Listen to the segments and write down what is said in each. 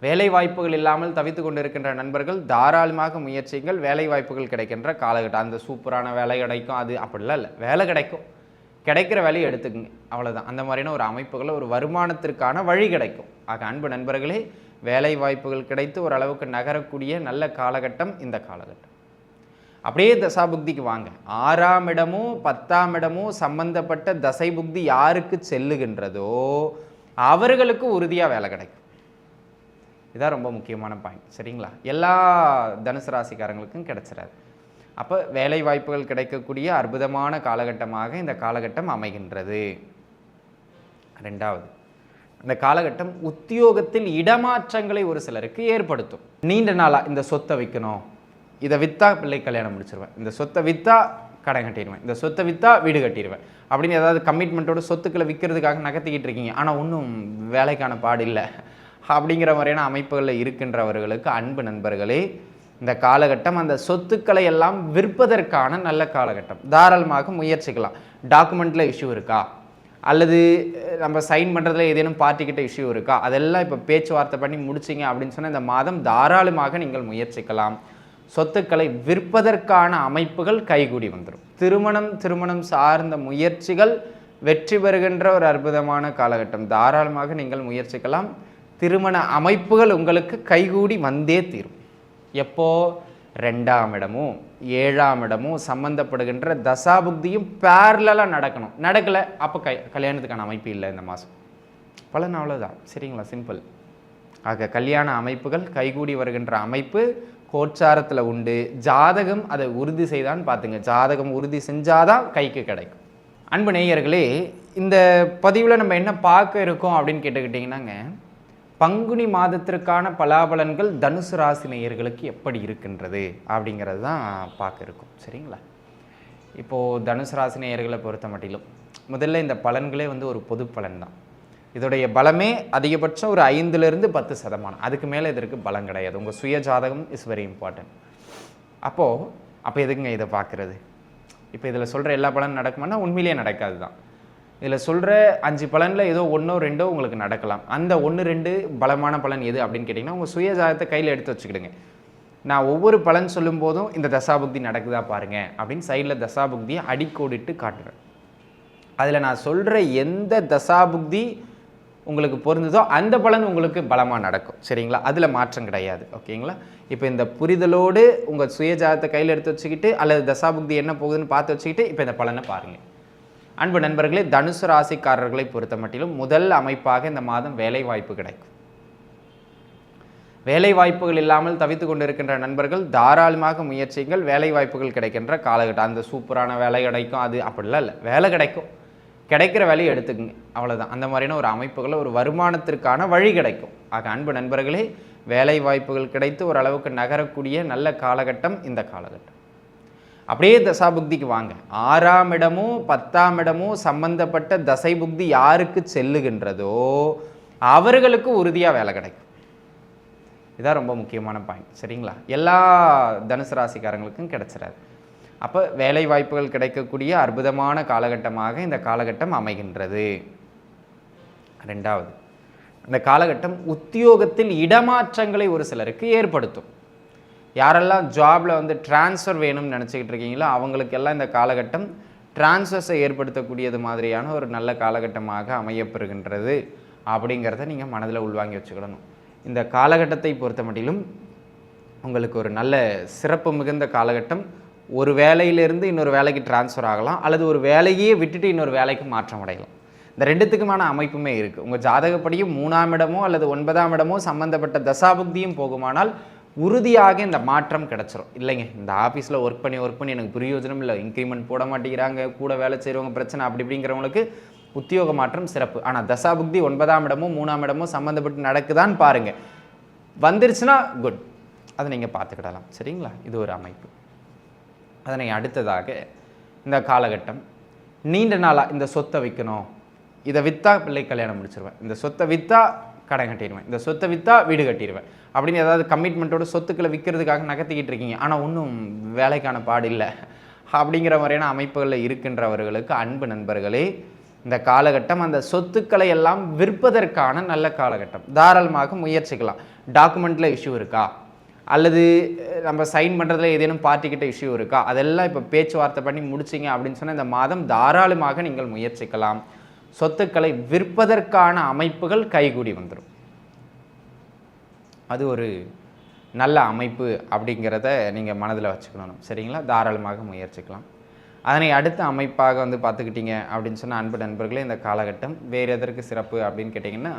வேலை வாய்ப்புகள் இல்லாமல் தவித்து கொண்டிருக்கின்ற நண்பர்கள் தாராளமாக முயற்சிகள் வேலை வாய்ப்புகள் கிடைக்கின்ற காலகட்டம். அந்த சூப்பரான வேலை கிடைக்கும். அது அப்படிலாம் இல்லை. வேலை கிடைக்கும். கிடைக்கிற வேலையை எடுத்துக்கங்க. அவ்வளோதான் அந்த மாதிரியான ஒரு அமைப்புகளை ஒரு வருமானத்திற்கான வழி கிடைக்கும். ஆக அன்பு நண்பர்களே வேலை வாய்ப்புகள் கிடைத்து ஓரளவுக்கு நகரக்கூடிய நல்ல காலகட்டம் இந்த காலகட்டம். அப்படியே தசாபுக்திக்கு வாங்க. ஆறாம் இடமும் பத்தாம் இடமும் சம்பந்தப்பட்ட தசை புக்தி யாருக்கு செல்லுகின்றதோ அவர்களுக்கு உறுதியாக வேலை கிடைக்கும். இதான் ரொம்ப முக்கியமான பாயிண்ட் சரிங்களா? எல்லா தனுசு ராசிக்காரங்களுக்கும் கிடைச்சிடாது அப்போ வேலை வாய்ப்புகள் கிடைக்கக்கூடிய அற்புதமான காலகட்டமாக இந்த காலகட்டம் அமைகின்றது. ரெண்டாவது இந்த காலகட்டம் உத்தியோகத்தில் இடமாற்றங்களை ஒரு சிலருக்கு ஏற்படுத்தும். நீண்ட நாளாக இந்த சொத்தை விற்கணும் இதை விற்றா பிள்ளை கல்யாணம் முடிச்சிருவேன். இந்த சொத்தை விற்றா கடன் கட்டிடுவேன். இந்த சொத்தை விற்றா வீடு கட்டிடுவேன். அப்படின்னு ஏதாவது கமிட்மெண்ட்டோட சொத்துக்களை விற்கிறதுக்காக நகர்த்திக்கிட்டு இருக்கீங்க. ஆனால் ஒன்றும் வேலைக்கான பாடு இல்லை. அப்படிங்கிற மாதிரியான அமைப்புகளில் இருக்கின்றவர்களுக்கு அன்பு நண்பர்களே இந்த காலகட்டம் அந்த சொத்துக்களை எல்லாம் விற்பதற்கான நல்ல காலகட்டம். தாராளமாக முயற்சிக்கலாம். டாக்குமெண்ட்டில் இஷ்யூ இருக்கா? அல்லது நம்ம சைன் பண்ணுறதுல ஏதேனும் பார்ட்டிக்கிட்ட இஷ்யூ இருக்கா? அதெல்லாம் இப்போ பேச்சுவார்த்தை பண்ணி முடிச்சிங்க அப்படின்னு சொன்னால் இந்த மாதம் தாராளமாக நீங்கள் முயற்சிக்கலாம். சொத்துக்களை விற்பதற்கான அமைப்புகள் கைகூடி வந்துடும் திருமணம் திருமணம் சார்ந்த முயற்சிகள் வெற்றி பெறுகின்ற ஒரு அற்புதமான காலகட்டம். தாராளமாக நீங்கள் முயற்சிக்கலாம். திருமண அமைப்புகள் உங்களுக்கு கைகூடி வந்தே தீரும். எப்போ? ரெண்டாம் இடமும் ஏழாம் இடமும் சம்பந்தப்படுகின்ற தசாபுக்தியும் பேரலாக நடக்கணும். நடக்கலை அப்போ கை கல்யாணத்துக்கான அமைப்பு இல்லை இந்த மாதம். பலன் அவ்வளோதான் சரிங்களா? சிம்பிள் ஆக கல்யாண அமைப்புகள் கைகூடி வருகின்ற அமைப்பு கோச்சாரத்தில் உண்டு. ஜாதகம் அதை உறுதி செய்தான்னு பார்த்துங்க. ஜாதகம் உறுதி செஞ்சாதான் கைக்கு கிடைக்கும். அன்பு நேயர்களே இந்த பதிவில் நம்ம என்ன பார்க்க இருக்கோம் அப்படின்னு கேட்டுக்கிட்டிங்கன்னாங்க பங்குனி மாதத்திற்கான பலாபலன்கள் தனுசு ராசி நேயர்களுக்கு எப்படி இருக்கின்றது அப்படிங்கிறது தான் பார்க்க இருக்கும். சரிங்களா? இப்போது தனுசு ராசி நேயர்களை பொறுத்த மட்டிலும் முதல்ல இந்த பலன்களே வந்து ஒரு பொது பலன் தான். இதோடைய பலமே அதிகபட்சம் ஒரு ஐந்துலேருந்து பத்து சதமானம். அதுக்கு மேலே இதற்கு பலம் கிடையாது. உங்கள் சுய ஜாதகம் இஸ் வெரி இம்பார்ட்டன்ட் அப்போது அப்போ எதுக்குங்க இதை பார்க்குறது? இப்போ இதில் சொல்கிற எல்லா பலனும் நடக்குமானா உண்மையிலேயே நடக்காது தான். இதில் சொல்கிற அஞ்சு பலனில் ஏதோ ஒன்றோ ரெண்டோ உங்களுக்கு நடக்கலாம். அந்த ஒன்று ரெண்டு பலமான பலன் எது அப்படின்னு கேட்டிங்கன்னா உங்கள் சுயஜாதத்தை கையில் எடுத்து வச்சுக்கிடுங்க. நான் ஒவ்வொரு பலன் சொல்லும் போதும் இந்த தசாபுக்தி நடக்குதா பாருங்கள் அப்படின்னு சைடில் தசாபுக்தியை அடிக்கோடிட்டு காட்டுறேன். அதில் நான் சொல்கிற எந்த தசாபுக்தி உங்களுக்கு பொருந்ததோ அந்த பலன் உங்களுக்கு பலமாக நடக்கும். சரிங்களா? அதில் மாற்றம் கிடையாது. ஓகேங்களா? இப்போ இந்த புரிதலோடு உங்கள் சுயஜாதத்தை கையில் எடுத்து வச்சுக்கிட்டு அல்லது தசாபுக்தி என்ன போகுதுன்னு பார்த்து வச்சுக்கிட்டு இப்போ இந்த பலனை பாருங்கள் அன்பு நண்பர்களே தனுசு ராசிக்காரர்களை பொறுத்த மட்டிலும் முதல் அமைப்பாக இந்த மாதம் வேலை வாய்ப்பு கிடைக்கும். வேலை வாய்ப்புகள் இல்லாமல் தவித்து கொண்டிருக்கின்ற நண்பர்கள் தாராளமாக முயற்சிகள் வேலை வாய்ப்புகள் கிடைக்கின்ற காலகட்டம் அந்த சூப்பரான வேலை கிடைக்கும். அது அப்படிலாம் இல்லை. வேலை கிடைக்கும். கிடைக்கிற வேலையை எடுத்துக்கங்க. அவ்வளோதான் அந்த மாதிரியான ஒரு அமைப்புகளை ஒரு வருமானத்திற்கான வழி கிடைக்கும். ஆக அன்பு நண்பர்களே வேலை வாய்ப்புகள் கிடைத்து ஓரளவுக்கு நகரக்கூடிய நல்ல காலகட்டம் இந்த காலகட்டம். அப்படியே தசா புக்திக்கு வாங்க. ஆறாம் இடமும் பத்தாம் இடமும் சம்பந்தப்பட்ட தசை புக்தி யாருக்கு செல்லுகின்றதோ அவர்களுக்கு உறுதியாக வேலை கிடைக்கும். இதான் ரொம்ப முக்கியமான பாயிண்ட் சரிங்களா? எல்லா தனுசு ராசிக்காரங்களுக்கும் கிடைச்சிடாது அப்போ வேலை வாய்ப்புகள் கிடைக்கக்கூடிய அற்புதமான காலகட்டமாக இந்த காலகட்டம் அமைகின்றது. ரெண்டாவது இந்த காலகட்டம் உத்தியோகத்தில் இடமாற்றங்களை ஒரு சிலருக்கு ஏற்படுத்தும். யாரெல்லாம் ஜாபில் வந்து ட்ரான்ஸ்ஃபர் வேணும்னு நினச்சிக்கிட்டு இருக்கீங்களோ அவங்களுக்கெல்லாம் இந்த காலகட்டம் ட்ரான்ஸ்ஃபர்ஸை ஏற்படுத்தக்கூடியது மாதிரியான ஒரு நல்ல காலகட்டமாக அமையப்பெறுகின்றது அப்படிங்கிறத நீங்கள் மனதில் உள்வாங்கி வச்சுக்கிடணும். இந்த காலகட்டத்தை பொறுத்த மட்டிலும் உங்களுக்கு ஒரு நல்ல சிறப்பு மிகுந்த காலகட்டம். ஒரு வேலையிலிருந்து இன்னொரு வேலைக்கு ட்ரான்ஸ்ஃபர் ஆகலாம் அல்லது ஒரு வேலையே விட்டுட்டு இன்னொரு வேலைக்கு மாற்றம் அடையலாம். இந்த ரெண்டுத்துக்குமான அமைப்புமே இருக்குது உங்கள் ஜாதகப்படியும் மூணாம் இடமோ அல்லது ஒன்பதாம் இடமோ சம்பந்தப்பட்ட தசாபுக்தியும் போகுமானால் உறுதியாக இந்த மாற்றம் கிடச்சிரும். இல்லைங்க இந்த ஆஃபீஸில் ஒர்க் பண்ணி ஒர்க் பண்ணி எனக்கு பிரயோஜனம் இல்லை. இன்க்ரிமெண்ட் போட மாட்டேங்கிறாங்க கூட வேலை செய்கிறவங்க பிரச்சனை அப்படி இப்படிங்கிறவங்களுக்கு உத்தியோக மாற்றம் சிறப்பு. ஆனால் தசாபுக்தி ஒன்பதாம் இடமோ மூணாம் இடமோ சம்மந்தப்பட்டு நடக்குதான்னு பாருங்கள் வந்துருச்சுன்னா குட் அதை நீங்கள் பார்த்துக்கிடலாம். சரிங்களா? இது ஒரு அமைப்பு. அதனை அடுத்ததாக இந்த காலகட்டம் நீண்ட நாளாக இந்த சொத்தை விற்கணும். இதை விற்றா பிள்ளை கல்யாணம் முடிச்சிருவேன். இந்த சொத்தை விற்றா கடன் கட்டிடுவேன். இந்த சொத்தை விற்றா வீடு கட்டிடுவேன். அப்படின்னு ஏதாவது கமிட்மெண்ட்டோட சொத்துக்களை விற்கிறதுக்காக நகர்த்திக்கிட்டு இருக்கீங்க. ஆனால் ஒன்றும் வேலைக்கான பாடு இல்லை. அப்படிங்கிற மாதிரியான அமைப்புகளில் இருக்கின்றவர்களுக்கு அன்பு நண்பர்களே இந்த காலகட்டம் அந்த சொத்துக்களை எல்லாம் விற்பதற்கான நல்ல காலகட்டம். தாராளமாக முயற்சிக்கலாம். டாக்குமெண்ட்டில் இஷ்யூ இருக்கா? அல்லது நம்ம சைன் பண்ணுறதுல ஏதேனும் பார்ட்டிக்கிட்ட இஷ்யூ இருக்கா? அதெல்லாம் இப்போ பேச்சுவார்த்தை பண்ணி முடிச்சிங்க அப்படின்னு சொன்னால் இந்த மாதம் தாராளமாக நீங்கள் முயற்சிக்கலாம். சொத்துக்களை விற்பதற்கான அமைப்புகள் கைகூடி வந்துடும் அது ஒரு நல்ல அமைப்பு அப்படிங்கிறத நீங்கள் மனதில் வச்சுக்கணும். சரிங்களா? தாராளமாக முயற்சிக்கலாம். அதனை அடுத்த அமைப்பாக வந்து பார்த்துக்கிட்டீங்க அப்படின்னு சொன்ன அன்பு நண்பர்களே இந்த காலகட்டம் வேறு எதற்கு சிறப்பு அப்படின்னு கேட்டிங்கன்னா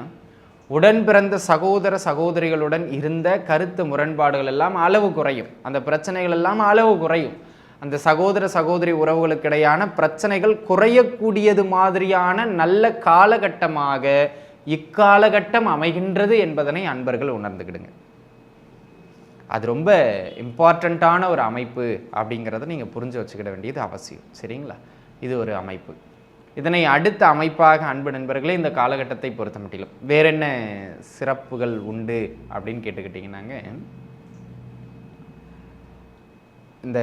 உடன் பிறந்த சகோதர சகோதரிகளுடன் இருந்த கருத்து முரண்பாடுகள் எல்லாம் அளவு குறையும். அந்த பிரச்சனைகள் எல்லாம் அளவு குறையும். அந்த சகோதர சகோதரி உறவுகளுக்கிடையான பிரச்சனைகள் குறையக்கூடியது மாதிரியான நல்ல காலகட்டமாக இக்காலகட்டம் அமைகின்றது என்பதனை அன்பர்கள் உணர்ந்துக்கிடுங்க. அது ரொம்ப இம்பார்ட்டண்ட்டான ஒரு அமைப்பு அப்படிங்கிறத நீங்கள் புரிஞ்சு வச்சுக்கிட வேண்டியது அவசியம். சரிங்களா? இது ஒரு அமைப்பு. இதனை அடுத்த அமைப்பாக அன்பு நண்பர்களே இந்த காலகட்டத்தை பொறுத்த மட்டிலும் வேற என்ன சிறப்புகள் உண்டு அப்படின்னு கேட்டுக்கிட்டிங்கன்னாங்க? இந்த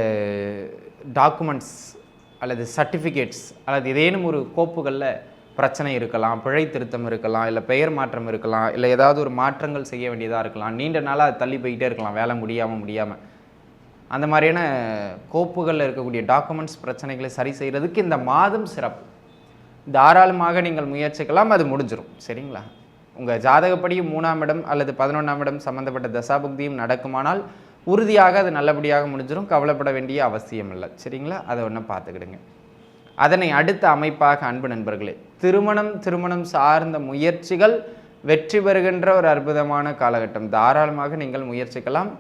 டாக்குமெண்ட்ஸ் அல்லது சர்டிஃபிகேட்ஸ் அல்லது ஏதேனும் ஒரு கோப்புகளில் பிரச்சனை இருக்கலாம் பிழை திருத்தம் இருக்கலாம் இல்லை பெயர் மாற்றம் இருக்கலாம் இல்லை ஏதாவது ஒரு மாற்றங்கள் செய்ய வேண்டியதாக இருக்கலாம் நீண்ட நாளாக அது தள்ளி போயிட்டே இருக்கலாம் வேலை முடியாமல் முடியாமல் அந்த மாதிரியான கோப்புகளில் இருக்கக்கூடிய டாக்குமெண்ட்ஸ் பிரச்சனைகளை சரி செய்கிறதுக்கு இந்த மாதம் சிறப்பு. தாராளமாக நீங்கள் முயற்சிக்கலாம் அது முடிஞ்சிடும் சரிங்களா? உங்கள் ஜாதகப்படி மூணாம் இடம் அல்லது பதினொன்றாம் இடம் சம்மந்தப்பட்ட தசாபுக்தியும் நடக்குமானால் உறுதியாக அது நல்லபடியாக முடிஞ்சிடும் கவலைப்பட வேண்டிய அவசியம் இல்லை. சரிங்களா? அதை ஒன்று பார்த்துக்கிடுங்க. அதனை அடுத்த அமைப்பாக அன்பு நண்பர்களே திருமணம் திருமணம் சார்ந்த முயற்சிகள் வெற்றி பெறுகின்ற ஒரு அற்புதமான காலகட்டம். தாராளமாக நீங்கள் முயற்சிக்கலாம்.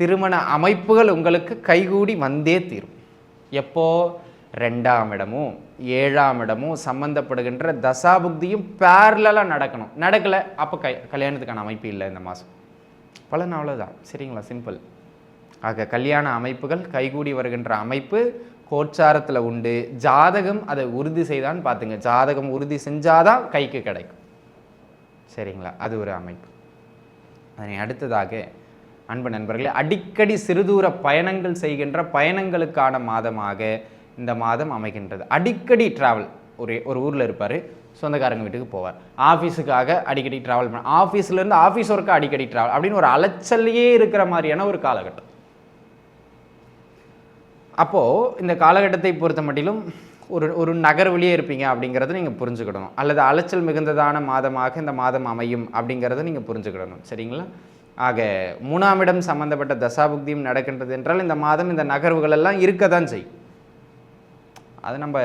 திருமண அமைப்புகள் உங்களுக்கு கைகூடி வந்தே தீரும். எப்போ? ரெண்டாம் இடமும் ஏழாம் இடமும் சம்பந்தப்படுகின்ற தசாபுக்தியும் பேரலாக நடக்கணும். நடக்கலை. அப்போ கை கல்யாணத்துக்கான அமைப்பு இல்லை இந்த மாதம் பலன் அவ்வளோதான் சரிங்களா? சிம்பிள் ஆக கல்யாண அமைப்புகள் கைகூடி வருகின்ற அமைப்பு கோச்சாரத்தில் உண்டு. ஜாதகம் அதை உறுதி செய்தான்னு பார்த்துங்க ஜாதகம் உறுதி செஞ்சாதான் கைக்கு கிடைக்கும். சரிங்களா? அது ஒரு அமைப்பு. அதனை அடுத்ததாக அன்பு நண்பர்களே அடிக்கடி சிறுதூர பயணங்கள் செய்கின்ற பயணங்களுக்கான மாதமாக இந்த மாதம் அமைகின்றது. அடிக்கடி ட்ராவல் ஒரு ஒரு ஊரில் இருப்பார் சொந்தக்காரங்க வீட்டுக்கு போவார். ஆஃபீஸுக்காக அடிக்கடி ட்ராவல் பண்ண ஆஃபீஸ்லேருந்து ஆஃபீஸ் ஒர்க்கு அடிக்கடி ட்ராவல் அப்படின்னு ஒரு அலைச்சல்லையே இருக்கிற மாதிரியான ஒரு காலகட்டம். அப்போது இந்த காலகட்டத்தை பொறுத்த மட்டிலும் ஒரு ஒரு நகர்வழியே இருப்பீங்க அப்படிங்கிறத நீங்கள் புரிஞ்சுக்கிடணும். அல்லது அலைச்சல் மிகுந்ததான மாதமாக இந்த மாதம் அமையும் அப்படிங்கிறத நீங்கள் புரிஞ்சுக்கிடணும். சரிங்களா? ஆக மூணாம் இடம் சம்மந்தப்பட்ட தசாபுக்தியும் நடக்கின்றது என்றால் இந்த மாதம் இந்த நகர்வுகள் எல்லாம் இருக்க தான் செய்யும். அதை நம்ம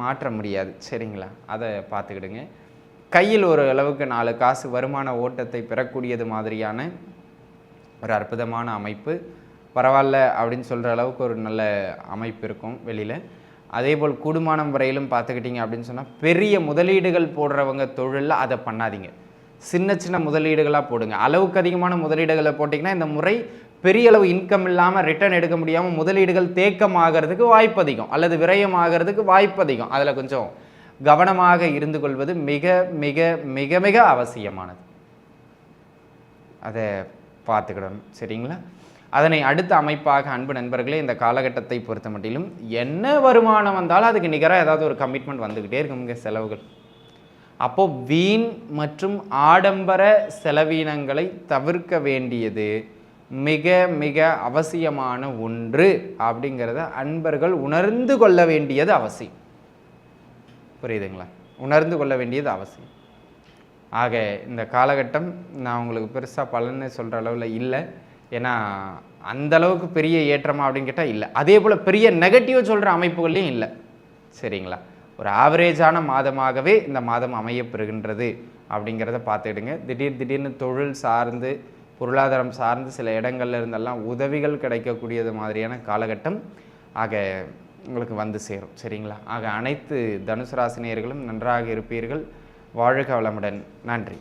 மாற்ற முடியாது. சரிங்களா? அதை பார்த்துக்கிடுங்க. கையில் ஒரு அளவுக்கு நாலு காசு வருமான ஓட்டத்தை பெறக்கூடியது மாதிரியான ஒரு அற்புதமான அமைப்பு. பரவாயில்ல அப்படின்னு சொல்கிற அளவுக்கு ஒரு நல்ல அமைப்பு இருக்கும் வெளியில். அதே போல் கூடுமானம் வரையிலும் பார்த்துக்கிட்டிங்க அப்படின்னு சொன்னால் பெரிய முதலீடுகள் போடுறவங்க தொழிலில் அதை பண்ணாதீங்க. சின்ன சின்ன முதலீடுகளாக போடுங்க. அளவுக்கு அதிகமான முதலீடுகளை போட்டிங்கன்னா இந்த முறை பெரிய அளவு இன்கம் இல்லாமல் ரிட்டர்ன் எடுக்க முடியாமல் முதலீடுகள் தேக்கம் ஆகிறதுக்கு வாய்ப்பு அதிகம். அல்லது விரயம் ஆகிறதுக்கு வாய்ப்பு அதிகம். அதில் கொஞ்சம் கவனமாக இருந்து கொள்வது மிக மிக மிக மிக அவசியமானது. அதை பார்த்துக்கிடணும். சரிங்களா? அதனை அடுத்த அமைப்பாக அன்பு நண்பர்களே இந்த காலகட்டத்தை பொறுத்த மட்டிலும் என்ன வருமானம் வந்தாலும் அதுக்கு நிகராக ஏதாவது ஒரு கமிட்மெண்ட் வந்துக்கிட்டே இருக்குங்க செலவுகள். அப்போது வீண் மற்றும் ஆடம்பர செலவீனங்களை தவிர்க்க வேண்டியது மிக மிக அவசியமான ஒன்று அப்படிங்கிறத அன்பர்கள் உணர்ந்து கொள்ள வேண்டியது அவசியம். புரியுதுங்களா? உணர்ந்து கொள்ள வேண்டியது அவசியம். ஆக இந்த காலகட்டம் நான் உங்களுக்கு பெருசாக பலன்னு சொல்கிற அளவில் இல்லை. ஏன்னா அந்த அளவுக்கு பெரிய ஏற்றமா அப்படின்னு கேட்டால் இல்லை. அதே போல் பெரிய நெகட்டிவ் சொல்கிற அமைப்புகள்லையும் இல்லை. சரிங்களா? ஒரு ஆவரேஜான மாதமாகவே இந்த மாதம் அமையப்பெறுகின்றது அப்படிங்கிறத பார்த்துக்கிடுங்க. திடீர் திடீர்னு தொழில் சார்ந்து பொருளாதாரம் சார்ந்து சில இடங்கள்ல இருந்தெல்லாம் உதவிகள் கிடைக்கக்கூடியது மாதிரியான காலகட்டம் ஆக உங்களுக்கு வந்து சேரும். சரிங்களா? ஆக அனைத்து தனுசு ராசினியர்களும் நன்றாக இருப்பீர்கள். வாழ்க வளமுடன். நன்றி.